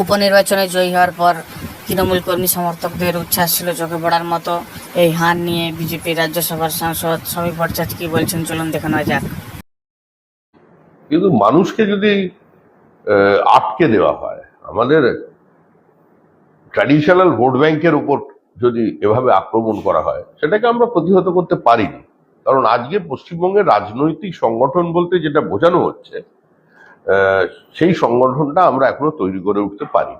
উপনির্বাচনে জয়ী হওয়ার পর তৃণমূল কর্মী সমর্থকদের উচ্ছ্বাস ছিল চোখে পড়ার মতো। এই হার নিয়ে বিজেপি রাজ্যসভার সাংসদ সমীপ ভট্টাচার্য কি বলছেন চলুন দেখে নেওয়া যাক। কিন্তু মানুষকে যদি আটকে দেওয়া হয়, আমাদের ট্র্যাডিশনাল ভোট ব্যাংকের উপর যদি এভাবে আক্রমণ করা হয়, সেটাকে আমরা প্রতিহত করতে পারিনি। কারণ আজকে পশ্চিমবঙ্গের রাজনৈতিক সংগঠন বলতে যেটা বোঝানো হচ্ছে সেই সংগঠনটা আমরা এখনও তৈরি করে উঠতে পারি।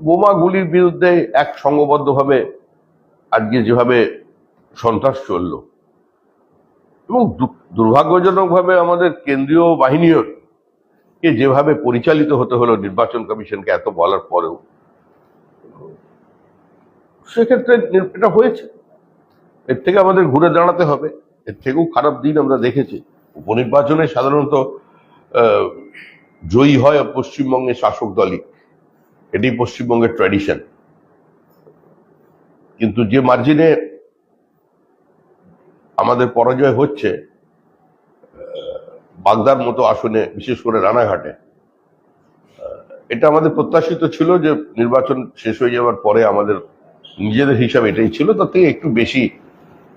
বোমা গুলির বিরুদ্ধে এক সংঘবদ্ধভাবে আজকে যেভাবে সন্ত্রাস চলল এবং দুর্ভাগ্যজনকভাবে আমাদের কেন্দ্রীয় বাহিনীও কে যেভাবে পরিচালিত হতে হলো নির্বাচন কমিশনকে এত বলার পরেও, সেক্ষেত্রে এটা হয়েছে। এর থেকে আমাদের ঘুরে দাঁড়াতে হবে। এর থেকেও খারাপ দিন আমরা দেখেছি। উপনির্বাচনে সাধারণত জয়ী হয় পশ্চিমবঙ্গের শাসক দলই। এটি পশ্চিমবঙ্গের ট্র্যাডিশন কিন্তু যে মার্জিনে আমাদের পরাজয় হচ্ছে বাগদার মতো আসনে, বিশেষ করে রানাঘাটে এটা আমাদের প্রত্যাশিত ছিল যে নির্বাচন শেষ হয়ে যাওয়ার পরে আমাদের নিজেদের হিসাব এটাই ছিল, তার থেকে একটু বেশি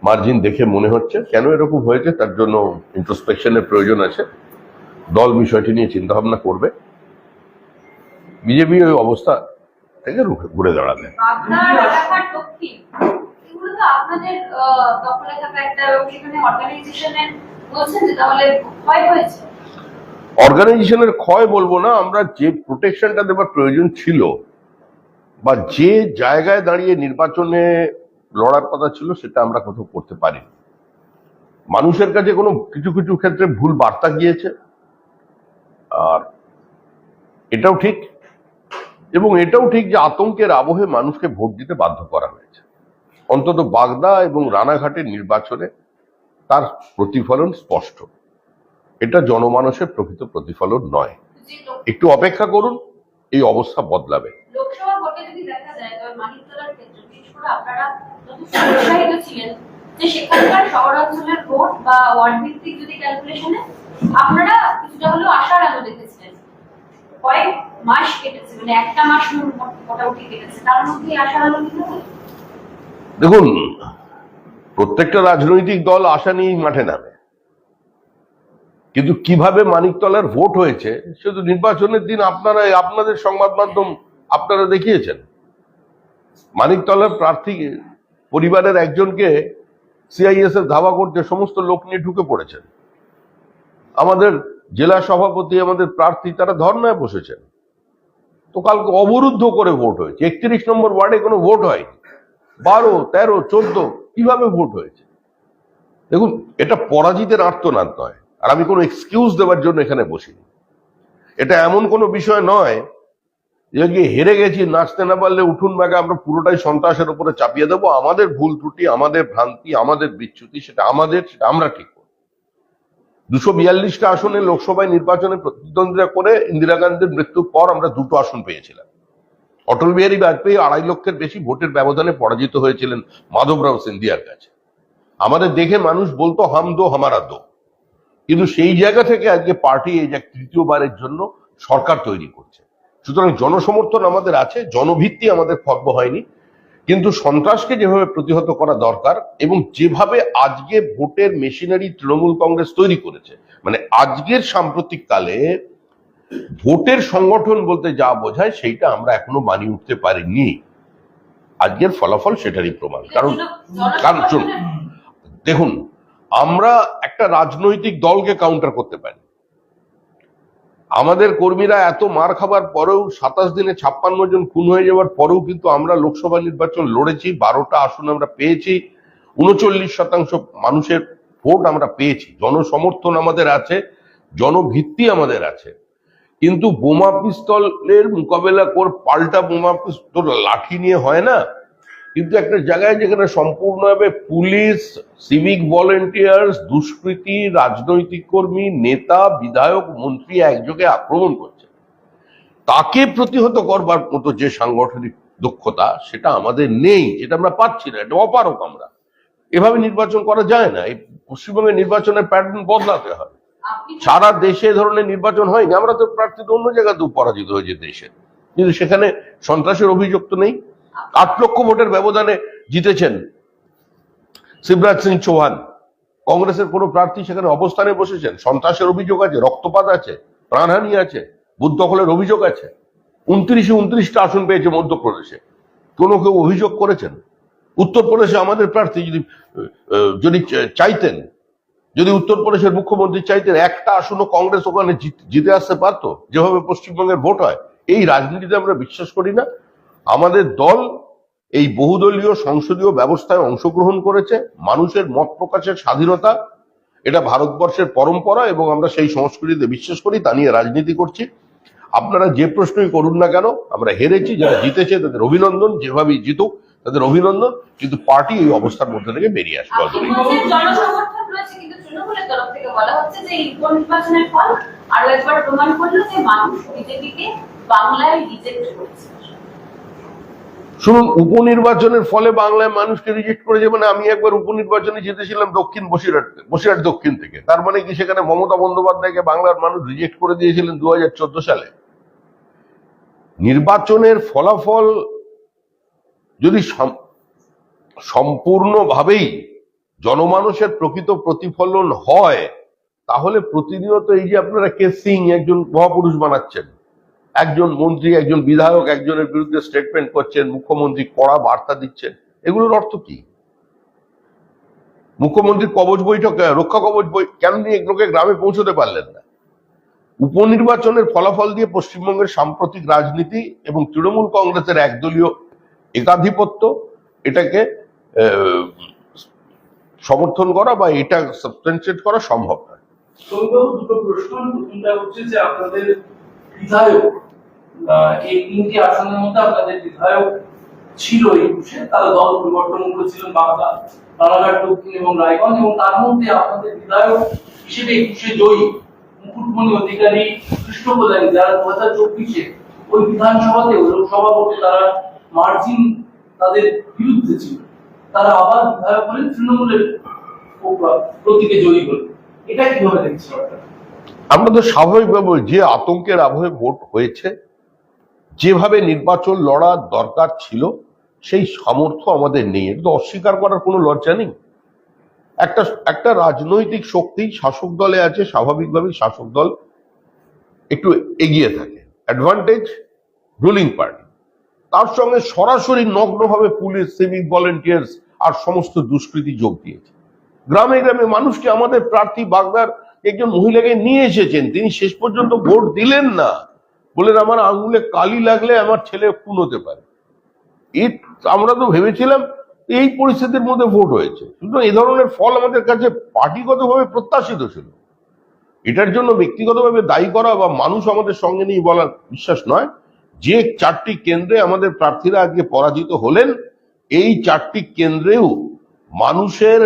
মার্জিন দেখে মনে হচ্ছে। কেন এরকম হয়েছে? তার জন্য ইন্ট্রোস্পেকশনের প্রয়োজন আছে। দল বিষয়টি নিয়ে চিন্তা ভাবনা করবে। বিজেপি ওই অবস্থা থেকে ঘুরে দাঁড়াবে। অর্গানাইজেশনের ক্ষয় বলব না আমরা যে প্রোটেকশনটা দেবার প্রয়োজন ছিল বা যে জায়গায় দাঁড়িয়ে নির্বাচনে লড়ার কথা ছিল সেটা আমরা কোথাও করতে পারি মানুষের কাছে কোনো কিছু কিছু ক্ষেত্রে ভুল বার্তা গিয়েছে। আর এটাও ঠিক এবং এটাও ঠিক যে আতঙ্কের আবহে মানুষকে ভোট দিতে বাধ্য করা হয়েছে। অন্তত বাগদা এবং রানাঘাটের নির্বাচনে তার প্রতিফলন স্পষ্ট। এটা জনমানসের প্রকৃত প্রতিফলন নয়। একটু অপেক্ষা করুন এই অবস্থা বদলাবে। যে সেখানকার শহরাঞ্চলের ভোট বা ওয়ার্ড ভিত্তিক যদি ক্যালকুলেশনে আপনারা কিছুটা হলেও আশার আলো দেখেছিলেন। কয়েক মাস কেটেছে মানে একটা মাস মোটামুটি কেটেছে। তার মধ্যে আশার আলো দেখুন, প্রত্যেকটা রাজনৈতিক দল আশা নিয়েই মাঠে নামে। কিন্তু কীভাবে মানিকতলার ভোট হয়েছে শুধু নির্বাচনের দিন আপনারা আপনাদের সংবাদ মাধ্যম আপনারা দেখিয়েছেন। মানিকতলার প্রার্থী, পরিবারের একজনকে সিআইএস এর ধাওয়া করতে সমস্ত লোক নিয়ে ঢুকে পড়েছেন। আমাদের জেলা সভাপতি, আমাদের প্রার্থী তারা ধর্নায় বসেছেন। তো কালকে অবরুদ্ধ করে ভোট হয়েছে। একত্রিশ নম্বর ওয়ার্ডে কোনো ভোট হয়নি। বারো, তেরো, চোদ্দ কীভাবে ভোট হয়েছে? দেখুন, এটা পরাজিতের আর্তনাদ নয়। আর আমি কোনো এক্সকিউজ দেওয়ার জন্য এখানে বসিনি। এটা এমন কোনো বিষয় নয় যে হেরে গেছি, নাচতে না পারলে উঠুন বাগে আমরা পুরোটাই সন্ত্রাসের উপরে চাপিয়ে দেবো। আমাদের ভুল ত্রুটি, আমাদের ভ্রান্তি, আমাদের বিচ্যুতি, সেটা আমাদের, সেটা আমরা ঠিক দুশো বিয়াল্লিশটা আসনে লোকসভায় নির্বাচনে প্রতিদ্বন্দ্বিতা করে ইন্দিরা গান্ধীর মৃত্যুর পর আমরা দুটো আসন পেয়েছিলাম। অটল বিহারী বাজপেয়ী আড়াই লক্ষের বেশি ভোটের ব্যবধানে পরাজিত হয়েছিলেন মাধবরাও সিন্ধিয়ার কাছে। আমাদের দেখে মানুষ বলতো, হাম দো, হামারা দো। কিন্তু সেই জায়গা থেকে আজকে পার্টি এই যে তৃতীয়বারের জন্য সরকার তৈরি করছে। সুতরাং জনসমর্থন আমাদের আছে জনভিত্তি আমাদের খর্ব হয়নি। কিন্তু সন্ত্রাসকে যেভাবে প্রতিহত করা দরকার এবং যেভাবে আজকে ভোটের মেশিনারি তৃণমূল কংগ্রেস তৈরি করেছে মানে আজকের সাম্প্রতিক কালে ভোটের সংগঠন বলতে যা বোঝায় সেইটা আমরা এখনও মানিয়ে উঠতে পারিনি। আজকের ফলাফল সেটারই প্রমাণ। কারণ কারণ দেখুন আমরা একটা রাজনৈতিক দলকে কাউন্টার করতে পারি। আমাদের কর্মীরা এত মার খাবার পরেও সাতাশ দিনে ছাপ্পান্ন জন খুন হয়ে যাওয়ার পরেও কিন্তু আমরা লোকসভা নির্বাচন লড়েছি, বারোটা আসন আমরা পেয়েছি, উনচল্লিশ শতাংশ মানুষের ভোট আমরা পেয়েছি। জনসমর্থন আমাদের আছে জনভিত্তি আমাদের আছে। কিন্তু বোমা পিস্তলের মোকাবেলা কর, পাল্টা বোমা পিস্তল, লাঠি নিয়ে হয় না? কিন্তু একটা জায়গায় যেখানে সম্পূর্ণভাবে পুলিশ সিভিক ভলেন্টিয়ার্স দুষ্কৃতী রাজনৈতিক কর্মী নেতা বিধায়ক মন্ত্রী একযোগে আক্রমণ করছে। তাকে প্রতিহত করবার মতো যে সাংগঠনিক দক্ষতা সেটা আমাদের নেই যেটা আমরা পাচ্ছি না এটা অপারক আমরা। এভাবে নির্বাচন করা যায় না এই পশ্চিমবঙ্গের নির্বাচনের প্যাটার্ন বদলাতে হয় সারা দেশে ধরনের নির্বাচন হয়নি আমরা তো প্রার্থী অন্য জায়গাতেও পরাজিত হয়েছে দেশে। কিন্তু সেখানে সন্ত্রাসের অভিযোগ তো নেই। আট লক্ষ ভোটের ব্যবধানে জিতেছেন শিবরাজ সিং চৌহান। কংগ্রেসের কোনো প্রার্থী সেখানে অবস্থানে বসেছেন। সন্ত্রাসের অভিযোগ আছে, রক্তপাত আছে, প্রাণহানি আছে, বুথ দখলের অভিযোগ আছে। উনত্রিশে উনত্রিশটা আসন পেয়েছে মধ্যপ্রদেশে। কোনো কেউ অভিযোগ করেছেন? উত্তরপ্রদেশে আমাদের প্রার্থী যদি যদি চাইতেন, যদি উত্তরপ্রদেশের মুখ্যমন্ত্রী চাইতেন, একটা আসনও কংগ্রেস ওখানে জিতে আসতে পারতো? যেভাবে পশ্চিমবঙ্গের ভোট হয়, এই রাজনীতিতে আমরা বিশ্বাস করি না। আমাদের দল এই বহুদলীয় সংসদীয় ব্যবস্থায় অংশগ্রহণ করেছে মানুষের মত প্রকাশের স্বাধীনতা এটা ভারতবর্ষের পরম্পরা এবং আমরা সেই সংস্কৃতিতে বিশ্বাস করি তা নিয়ে রাজনীতি করছি। আপনারা যে প্রশ্নই করুন না কেন আমরা হেরেছি যারা জিতেছে তাদের অভিনন্দন যেভাবেই জিতুক তাদের অভিনন্দন কিন্তু পার্টি এই অবস্থার মধ্যে থেকে বেরিয়ে আসবে বাংলায় রিজেক্ট করেছে। শুনুন, উপনির্বাচনের ফলে বাংলায় মানুষকে রিজেক্ট করেছে মানে আমি একবার উপনির্বাচনে জিতেছিলাম দক্ষিণ বসিরহাট বসিরহাট দক্ষিণ থেকে। তার মানে কি সেখানে মমতা বন্দ্যোপাধ্যায়কে বাংলার মানুষ রিজেক্ট করে দিয়েছিলেন দু হাজার চোদ্দ সালে। নির্বাচনের ফলাফল যদি সম- সম্পূর্ণভাবেই জনমানুষের প্রকৃত প্রতিফলন হয়, তাহলে প্রতিনিয়ত এই যে আপনারা কে সিং একজন মহাপুরুষ বানাচ্ছেন একজন মন্ত্রী, একজন বিধায়ক একজনের বিরুদ্ধে স্টেটমেন্ট করছেন, মুখ্যমন্ত্রী কড়া বার্তা দিচ্ছেন। এগুলোর অর্থ কি? মুখ্যমন্ত্রীর কবচ বৈঠক রক্ষা কবচ বই কেন নিয়ে এগুলোকে গ্রামে পৌঁছতে পারলেন না? উপনির্বাচনের ফলাফল দিয়ে পশ্চিমবঙ্গের সাম্প্রতিক রাজনীতি এবং তৃণমূল কংগ্রেসের একদলীয় একাধিপত্য, এটাকে সমর্থন করা বা এটা সাবস্টেন্সিয়েট করা সম্ভব নয়। দুটো প্রশ্ন। হচ্ছে যে আপনাদের বিধায়ক এই তিনটি আসনের মধ্যে আপনাদের বিধায়ক ছিল তারা দল পরিবর্তন করেছিলেন বাংলা দক্ষিণ এবং রায়গঞ্জ এবং তার মধ্যে আপনাদের বিধায়ক হিসেবে একুশে জয়ী। মুকুটমণি অধিকারী কৃষ্ণ প্রধানী যারা দু হাজার চব্বিশে ওই বিধানসভাতে লোকসভা তারা মার্জিন তাদের বিরুদ্ধে ছিল। তারা আবার বিধায়ক হলেন তৃণমূলের প্রতীকে জয়ী হলেন। এটা কীভাবে দেখছেন আপনারা? আমরা তো স্বাভাবিকভাবে যে আতঙ্কের আবহে ভোট হয়েছে, যেভাবে নির্বাচন লড়ার দরকার ছিল, সেই সামর্থ্য আমাদের নেই। এটা তো অস্বীকার করার কোনো লজ্জা নেই। একটা একটা রাজনৈতিক শক্তি শাসক দলে আছে, স্বাভাবিকভাবেই শাসক দল একটু এগিয়ে থাকে। অ্যাডভান্টেজ রুলিং পার্টি তার সঙ্গে সরাসরি নগ্নভাবে পুলিশ সিভিক ভলেন্টিয়ার্স আর সমস্ত দুষ্কৃতী যোগ দিয়েছে। গ্রামে গ্রামে মানুষকে আমাদের প্রার্থী বাগদার একজন মহিলাকে নিয়ে এসেছেন, তিনি শেষ পর্যন্ত ভোট দিলেন না। বলেন আমার আঙুলে কালি লাগলে আমার ছেলে খুন হতে পারে। আমরা তো ভেবেছিলাম এই পরিস্থিতির মধ্যে ভোট হয়েছে। সুতরাং এই ধরনের ফল আমাদের কাছে পার্টিগতভাবে প্রত্যাশিত ছিল। এটার জন্য ব্যক্তিগতভাবে দায়ী করা বা মানুষ আমাদের সঙ্গে নিয়ে বলার বিশ্বাস নয়। যে চারটি কেন্দ্রে আমাদের প্রার্থীরা আজকে পরাজিত হলেন, এই চারটি কেন্দ্রেও মানুষের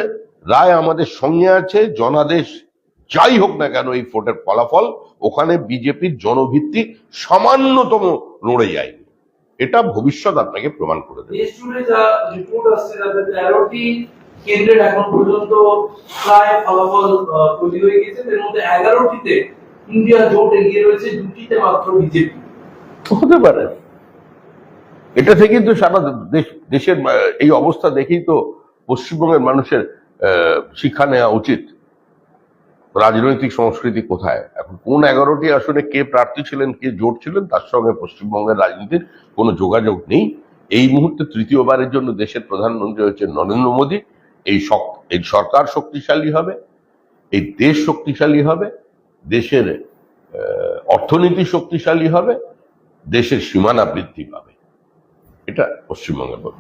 রায় আমাদের সঙ্গে আছে, জনাদেশ যাই হোক না কেন এই ভোটের ফলাফল ওখানে বিজেপির জনভিত্তি সামান্যতম নড়ে যায়নি এটা ভবিষ্যৎ আপনাকে প্রমাণ করে দেবে। দেশ জুড়ে যা রিপোর্ট আসছে যাতে তেরোটি কেন্দ্রের এখন পর্যন্ত প্রায় ফলাফল তৈরি হয়ে গেছে। এর মধ্যে এগারোটিতে ইন্ডিয়া জোট এগিয়ে রয়েছে দুটিতে মাত্র বিজেপি। হতে পারে। এটা থেকেই তো সারা দেশ দেশের এই অবস্থা দেখেই তো পশ্চিমবঙ্গের মানুষের আহ, শিক্ষা নেওয়া উচিত। রাজনৈতিক সংস্কৃতি কোথায়? এখন কোন এগারোটি আসনে কে প্রার্থী ছিলেন, কে জোট ছিলেন, তার সঙ্গে পশ্চিমবঙ্গের রাজনীতির কোনো যোগাযোগ নেই। এই মুহূর্তে তৃতীয়বারের জন্য দেশের প্রধানমন্ত্রী হচ্ছে নরেন্দ্র মোদী। এই এই সরকার শক্তিশালী হবে, এই দেশ শক্তিশালী হবে, দেশের অর্থনীতি শক্তিশালী হবে, দেশের সীমানা বৃদ্ধি পাবে। এটা পশ্চিমবঙ্গের বলব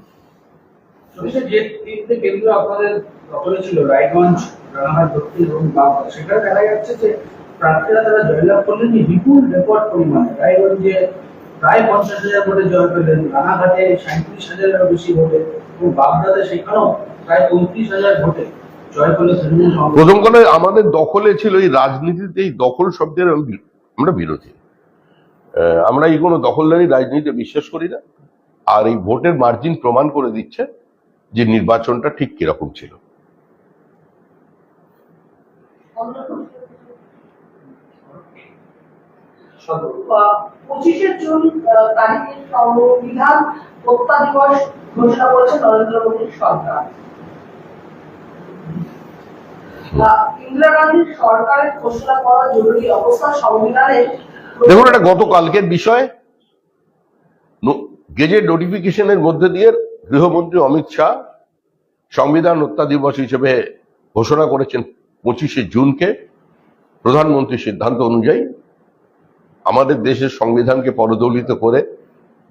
প্রথম কথা, আমাদের দখলে ছিল এই রাজনীতিতে, এই দখল শব্দের আমরা বিরোধী। আমরা এই কোনো দখলদারি রাজনীতিতে বিশ্বাস করি না। আর এই ভোটের মার্জিন প্রমাণ করে দিচ্ছে যে নির্বাচনটা ঠিক কীরকম ছিল? পঁচিশে জুন তারিখে সংবিধান হত্যা দিবস ঘোষণা করেছে নরেন্দ্র মোদীর সরকার। ইন্দিরা গান্ধীর সরকারের ঘোষণা করা জরুরি অবস্থা সংবিধানে দেখুন এটা গতকালকের বিষয়। গেজেট নোটিফিকেশনের মধ্যে দিয়ে গৃহমন্ত্রী অমিত শাহ সংবিধান হত্যা দিবস হিসেবে ঘোষণা করেছেন পঁচিশে জুনকে। প্রধানমন্ত্রীর সিদ্ধান্ত অনুযায়ী আমাদের দেশের সংবিধানকে পদদলিত করে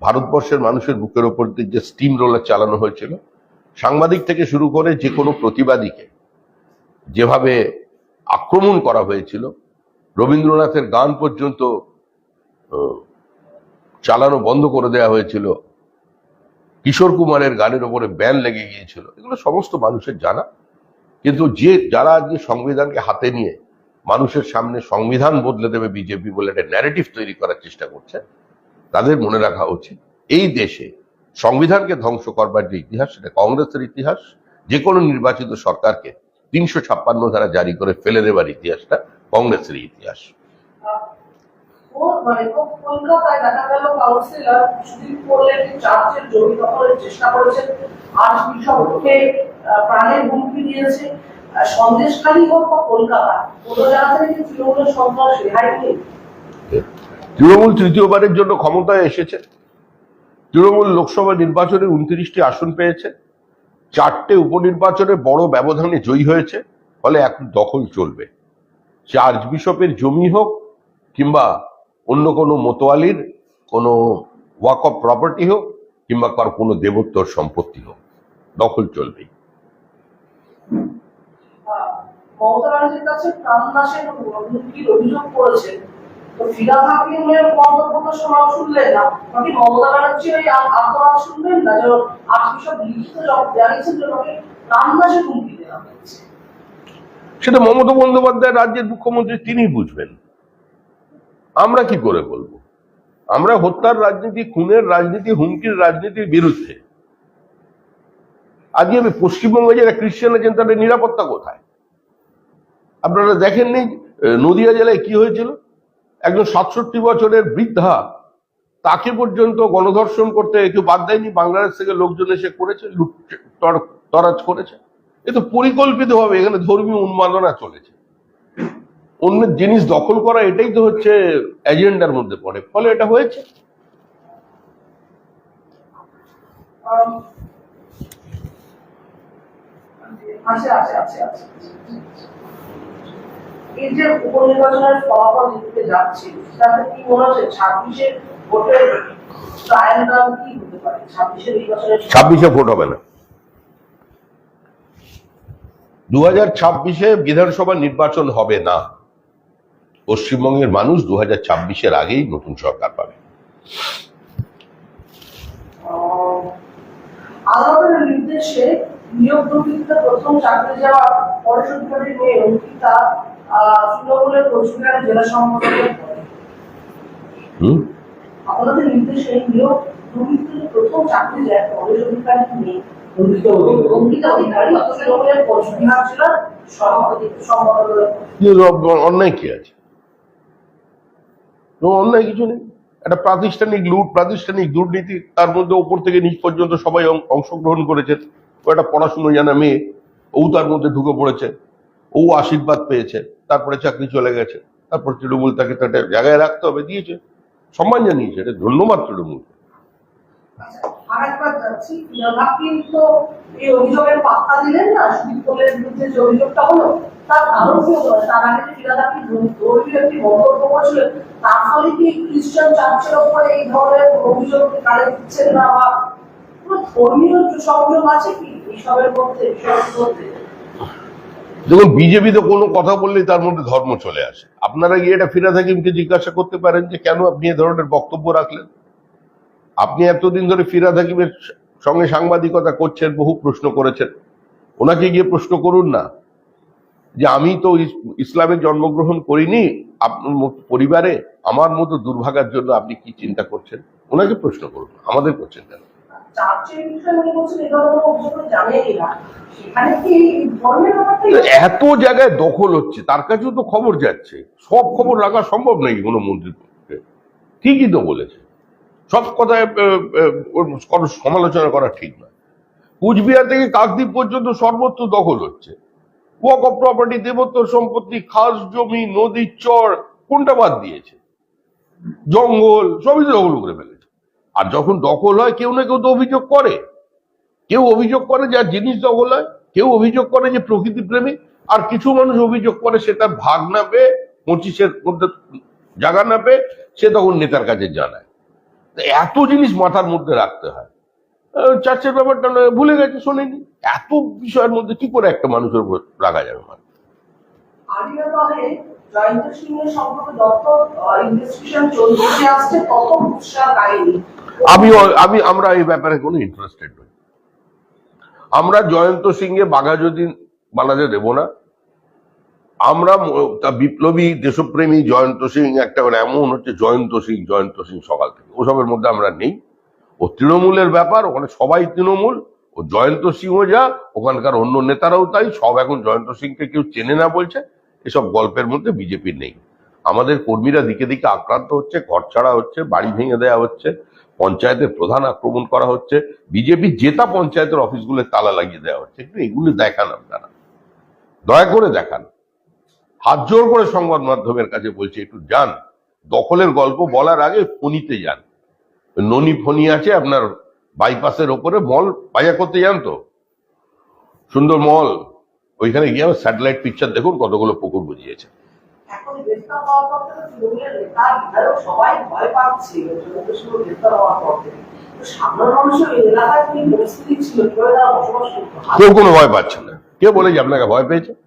ভারতবর্ষের মানুষের বুকের ওপর দিয়ে যে স্টিম রোলার চালানো হয়েছিল, সাংবাদিক থেকে শুরু করে যে কোনো প্রতিবাদীকে যেভাবে আক্রমণ করা হয়েছিল, রবীন্দ্রনাথের গান পর্যন্ত চালানো বন্ধ করে দেওয়া হয়েছিল কিশোর কুমারের গানের ওপরে ব্যান লেগে গিয়েছিল। এগুলো সমস্ত মানুষের জানা। কিন্তু যে, যারা আজকে সংবিধানকে হাতে নিয়ে মানুষের সামনে সংবিধান বদলে দেবে বিজেপি বলে একটা ন্যারেটিভ তৈরি করার চেষ্টা করছে, তাদের মনে রাখা উচিত এই দেশে সংবিধানকে ধ্বংস করবার যে ইতিহাস, সেটা কংগ্রেসের ইতিহাস, যে কোনো নির্বাচিত সরকারকে তিনশো ছাপ্পান্ন ধারা জারি করে ফেলে দেবার ইতিহাসটা কংগ্রেসের ইতিহাস। তৃণমূল তৃতীয়বারের জন্য ক্ষমতায় এসেছে। তৃণমূল লোকসভা নির্বাচনে উনত্রিশটি আসন পেয়েছে। চারটে উপনির্বাচনে বড় ব্যবধানে জয়ী হয়েছে, ফলে এখন দখল চলবে। সে আর্চ বিশপের জমি হোক কিংবা অন্য কোনো মোতোয়ালির কোনো ওয়াক অফ প্রপার্টি হোক কিংবা কার কোনো দেবোত্তর সম্পত্তি হোক দখল চলবেই। হয়েছে। সেটা মমতা বন্দ্যোপাধ্যায় রাজ্যের মুখ্যমন্ত্রী তিনিই বুঝবেন। আমরা কি করে বলব? আমরা হত্যার রাজনীতি, খুনের রাজনীতি, হুমকির রাজনীতির বিরুদ্ধে। আজকে আমি পশ্চিমবঙ্গে যারা খ্রিস্টান আছেন, তাদের নিরাপত্তা কোথায়? আপনারা দেখেননি নদিয়া জেলায় কি হয়েছিল? একজন সাতষট্টি বছরের বৃদ্ধা, তাকে পর্যন্ত গণধর্ষণ করতে কেউ বাদ দেয়নি, বাংলাদেশ থেকে লোকজন এসে করেছে, লুট, তর- তরাজ করেছে। এ তো পরিকল্পিতভাবে এখানে ধর্মীয় উন্মাদনা চলেছে। অন্যের জিনিস দখল করা এটাই তো হচ্ছে এজেন্ডার মধ্যে পড়ে। ফলে এটা হয়েছে। আছে আছে আছে আছে এই যে উপনির্বাচনের ফলাফল দিতে যাচ্ছে তাতে কি মনে হচ্ছে ছাব্বিশে ভোটের কি হতে পারে? ছাব্বিশে নির্বাচনের ছাব্বিশে ভোট হবে না। দু হাজার ছাব্বিশে বিধানসভা নির্বাচন হবে না। পশ্চিমবঙ্গের মানুষ দু হাজার ছাব্বিশের আগেই নতুন সরকার পাবে। আহ, আদালতের নির্দেশে নিয়োগ দুর্নীতিতে প্রথম চাকরি যাওয়া পরিষদকারী মেয়ে অঙ্কিতা তৃণমূলের কোচবিহার জেলা সম্পাদকের হুম? আদালতের নির্দেশে নিয়োগ দুর্নীতিতে প্রথম চাকরি যায় পরিষদকারী মেয়ে অঙ্কিতা অধিকারী। অঙ্কিতা অধিকারী তৃণমূলের কোচবিহার জেলার সভাপতি সম্পাদকের পদে। কি অ- অন্যায় কি আছে কোনো অন্যায় কিছু নেই। একটা প্রাতিষ্ঠানিক লুট, প্রাতিষ্ঠানিক দুর্নীতি, তার মধ্যে ওপর থেকে নিচ পর্যন্ত সবাই অংশগ্রহণ করেছে। ও একটা পড়াশুনো জানা মেয়ে, ও তার মধ্যে ঢুকে পড়েছে। ও আশীর্বাদ পেয়েছে, তারপরে চাকরি চলে গেছে। তারপর তৃণমূল তাকে তাকে জায়গায় রাখতে হবে, দিয়েছে। সম্মান জানিয়েছে, এটা ধন্যবাদ তৃণমূল যাচ্ছি। ফিরোজ তো দেখুন কোনো কথা বললেই তার মধ্যে ধর্ম চলে আসে। আপনারা গিয়ে এটা ফিরাদ হাকিমকে জিজ্ঞাসা করতে পারেন যে কেন আপনি এ ধরনের বক্তব্য রাখলেন? আপনি এতদিন ধরে ফিরাদ হাকিমের সঙ্গে সাংবাদিকতা করছেন বহু প্রশ্ন করেছেন। ওনাকে গিয়ে প্রশ্ন করুন না। যে আমি তো ইস- ইসলামে জন্মগ্রহণ করিনি আপনার মতো পরিবারে আমার মতো দুর্ভাগার জন্য আপনি কি চিন্তা করছেন? ওনাকে প্রশ্ন করুন আমাদের করছেন কেন? এত জায়গায় দখল হচ্ছে তার কাছেও তো খবর যাচ্ছে। সব খবর রাখা সম্ভব নাকি কোনো মন্ত্রীর পক্ষে ঠিকই তো বলেছে সব কথায় কোনো সমালোচনা করা ঠিক নয়। কুচবিহার থেকে কাকদ্বীপ পর্যন্ত সর্বত্র দখল হচ্ছে। ওয়াক অফ প্রপার্টি দেবত্বর সম্পত্তি, খাস জমি নদীর চর, কোনটা বাদ দিয়েছে? জঙ্গল, সবই দখল করে ফেলেছে। আর যখন দখল হয়, কেউ না কেউ তো অভিযোগ করে। কেউ অভিযোগ করে যার জিনিস দখল হয়, কেউ অভিযোগ করে যে প্রকৃতি প্রেমী, আর কিছু মানুষ অভিযোগ করে সে তার ভাগ না পেয়ে পঁচিশের মধ্যে জায়গা না পেয়ে সে তখন নেতার কাছে জানায়। এত জিনিস মাথার মধ্যে রাখতে হয়। চার্চের ব্যাপারটা ভুলে গেছে শোনেনি? এত বিষয়ের মধ্যে কি করে একটা মানুষের উপর রাখা যাবে মানে? আমি আমি আমরা এই ব্যাপারে কোনো ইন্টারেস্টেড নই। আমরা জয়ন্ত সিংহে বাঘা যদি বানাতে দেব না আমরা বিপ্লবী দেশপ্রেমী জয়ন্ত সিং একটা মানে এমন হচ্ছে জয়ন্ত সিং জয়ন্ত সিং সকাল থেকে। ওসবের মধ্যে আমরা নেই। ও তৃণমূলের ব্যাপার, ওখানে সবাই তৃণমূল, ও জয়ন্ত সিংহ যা, ওখানকার অন্য নেতারাও তাই, সব এখন জয়ন্ত সিংকে কেউ চেনে না বলছে, এসব গল্পের মধ্যে বিজেপির নেই। আমাদের কর্মীরা দিকে দিকে আক্রান্ত হচ্ছে, ঘর ছাড়া হচ্ছে, বাড়ি ভেঙে দেওয়া হচ্ছে, পঞ্চায়েতের প্রধান আক্রমণ করা হচ্ছে, বিজেপি জেতা পঞ্চায়েতের অফিসগুলো তালা লাগিয়ে দেওয়া হচ্ছে। এগুলো দেখান আপনারা। দয়া করে দেখান। হাত জোর করে সংবাদ মাধ্যমের কাছে বলছে একটু যান। দখলের গল্প বলার আগে ফণিতে যান। ননি ফণি আছে আপনার বাইপাসের ওপরে মল বাজার করতে যান তো। সুন্দর মল। ওইখানে গিয়ে আমার স্যাটেলাইট পিকচার দেখুন কতগুলো পুকুর বুঝিয়েছে। কেউ কোনো ভয় পাচ্ছে না। কে বলে যে আপনাকে ভয় পেয়েছে?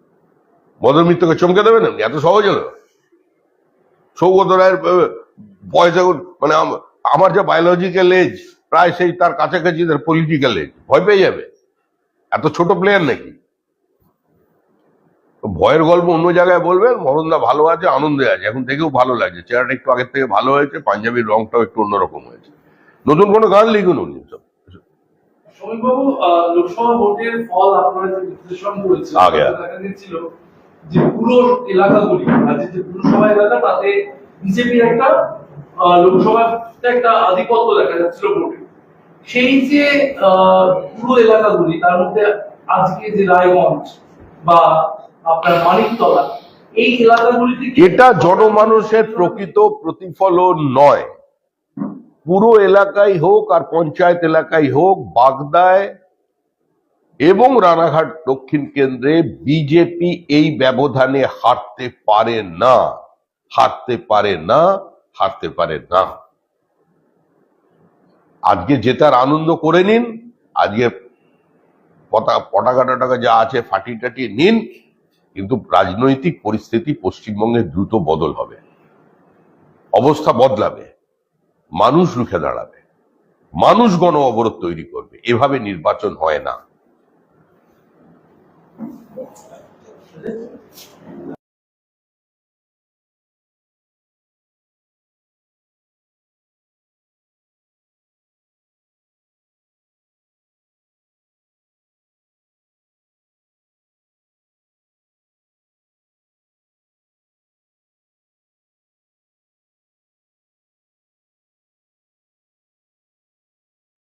মদন মিত্রকে চমকে দেবেন? এমনি এত সহজ হলো। সৌগত রায়ের এখন মানে আমার যা বায়োলজিক্যাল এজ প্রায় সেই তার কাছাকাছি তার পলিটিক্যাল এজ ভয় পেয়ে যাবে। এত ছোট প্লেয়ার নাকি? ভয়ের গল্প অন্য জায়গায় বলবেন মরণদা ভালো আছে আনন্দে আছে। এখন দেখেও ভালো লাগছে। চেহারাটা একটু আগের থেকে ভালো হয়েছে পাঞ্জাবির রংটাও একটু অন্যরকম হয়েছে। নতুন কোনো গান লিখুন উনি। সব লোকসভা ভোটের ফল আপনারা যে বিশ্লেষণ যে পুরো এলাকাগুলি রাজ্যের যে পুরসভা এলাকা, তাতে বিজেপির একটা লোকসভাতে একটা আধিপত্য দেখা যাচ্ছিল ভোটে। সেই যে পুরো এলাকাগুলি, তার মধ্যে আজকে যে রায়গঞ্জ বা আপনার মানিকতলা, এই এলাকাগুলিতে এটা জনমানুষের প্রকৃত প্রতিফলন নয়। পুরো এলাকায় হোক আর পঞ্চায়েত এলাকায় হোক, বাগদায় এবং রানাঘাট দক্ষিণ কেন্দ্রে বিজেপি এই ব্যবধানে হারতে পারে না, হারতে পারে না, হারতে পারে না। আজকে জেতার আনন্দ করে নিন, আজকে পটাকা টটাকা যা আছে ফাটিয়ে টাটিয়ে নিন, কিন্তু রাজনৈতিক পরিস্থিতি পশ্চিমবঙ্গে দ্রুত বদল হবে। অবস্থা বদলাবে, মানুষ রুখে দাঁড়াবে, মানুষ গণ অবরোধ তৈরি করবে, এভাবে নির্বাচন হয় না। Thank you.